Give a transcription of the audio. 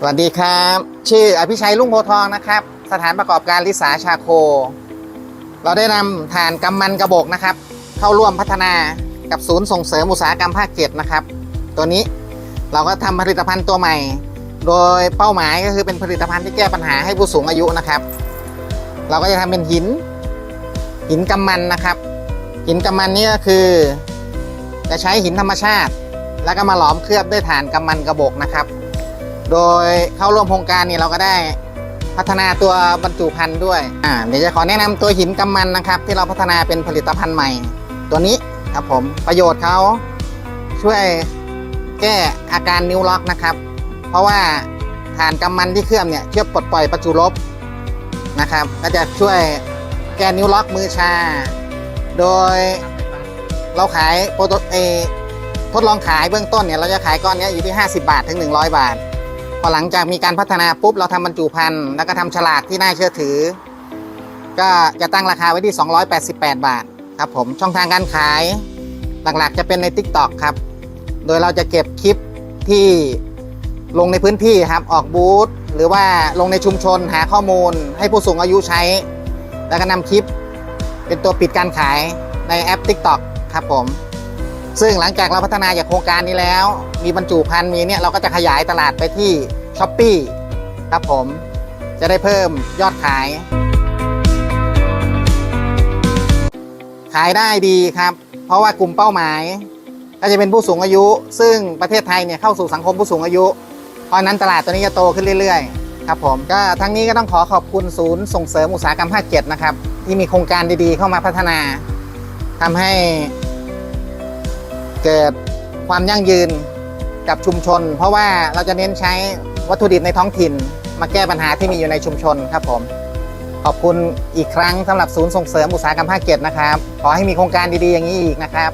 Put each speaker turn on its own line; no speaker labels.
สวัสดีครับ ชื่ออภิชัยลุ่งโพทองนะครับ สถานประกอบการลิสาชาโค เราได้นำฐานกำมันกระบอกนะครับ เข้าร่วมพัฒนากับศูนย์ส่งเสริมอุตสาหกรรมภาคเจ็ดนะครับ ตัวนี้เราก็ทำผลิตภัณฑ์ตัวใหม่ โดยเป้าหมายก็คือเป็นผลิตภัณฑ์ที่แก้ปัญหาให้ผู้สูงอายุนะครับ เราก็จะทำเป็นหิน หินกำมันนะครับ หินกำมันนี่ก็คือ จะใช้หินธรรมชาติ แล้วก็มาหลอมเคลือบด้วยฐานกำมันกระบอกนะครับ โดยเข้าร่วมโครงการนี้เราก็ได้พัฒนาตัวบรรจุภัณฑ์ด้วยอ่าเดี๋ยวจะขอแนะนำตัวหินกำมันนะครับ ที่เราพัฒนาเป็นผลิตภัณฑ์ใหม่ ตัวนี้ครับผมประโยชน์เขาช่วยแก้อาการนิ้วล็อกนะครับ เพราะว่าฐานกำมันที่เคลือบเนี่ยเช่วยปลดปล่อยประจุลบนะครับ ก็จะช่วยแก้นิ้วล็อกมือชา โดยเราขายโปรตเอทดลองขายเบื้องต้นเนี่ยเราจะขายก้อนนี้อยู่ที่ 50 บาทถึง 100 บาท พอหลังจากมีการพัฒนาปุ๊บเราทำบรรจุภัณฑ์แล้วก็ทำฉลากที่น่าเชื่อถือ ก็จะตั้งราคาไว้ที่ 288 บาทครับผมช่องทางการขายหลักๆจะเป็นใน TikTok ครับ โดยเราจะเก็บคลิปที่ลงในพื้นที่ครับออกบูธหรือว่าลงในชุมชนหาข้อมูล ให้ผู้สูงอายุใช้ แล้วก็นำคลิปเป็นตัวปิดการขายในแอป TikTok ครับผม ซึ่งหลังจากเราพัฒนาจากโครงการนี้แล้ว มีบรรจุภัณฑ์มีเนี่ยเราก็จะขยายตลาดไปที่ s h อ p e e ครับผมจะได้เพิ่มยอดขาย ขายได้ดีครับ เพราะว่ากลุ่มเป้าหมาย ก็จะเป็นผู้สูงอายุ ซึ่งประเทศไทยเนี่ยเข้าสู่สังคมผู้สูงอายุ เพราะนั้นตลาดตัวนี้จะโตขึ้นเรื่อยๆ ครับผมก็ทั้งนี้ก็ต้องขอขอบคุณศูนย์ส่งเสริมอุตสาหกรรมภาคเจ็ดนะครับ ที่มีโครงการดีๆ เข้ามาพัฒนาทำให้ เกิดความยั่งยืนกับชุมชน เพราะว่าเราจะเน้นใช้วัตถุดิบในท้องถิ่น มาแก้ปัญหาที่มีอยู่ในชุมชนครับผม ขอบคุณอีกครั้งสำหรับศูนย์ส่งเสริมอุตสาหกรรมภาคเจ็ดนะครับ ขอให้มีโครงการดีๆอย่างนี้อีกนะครับ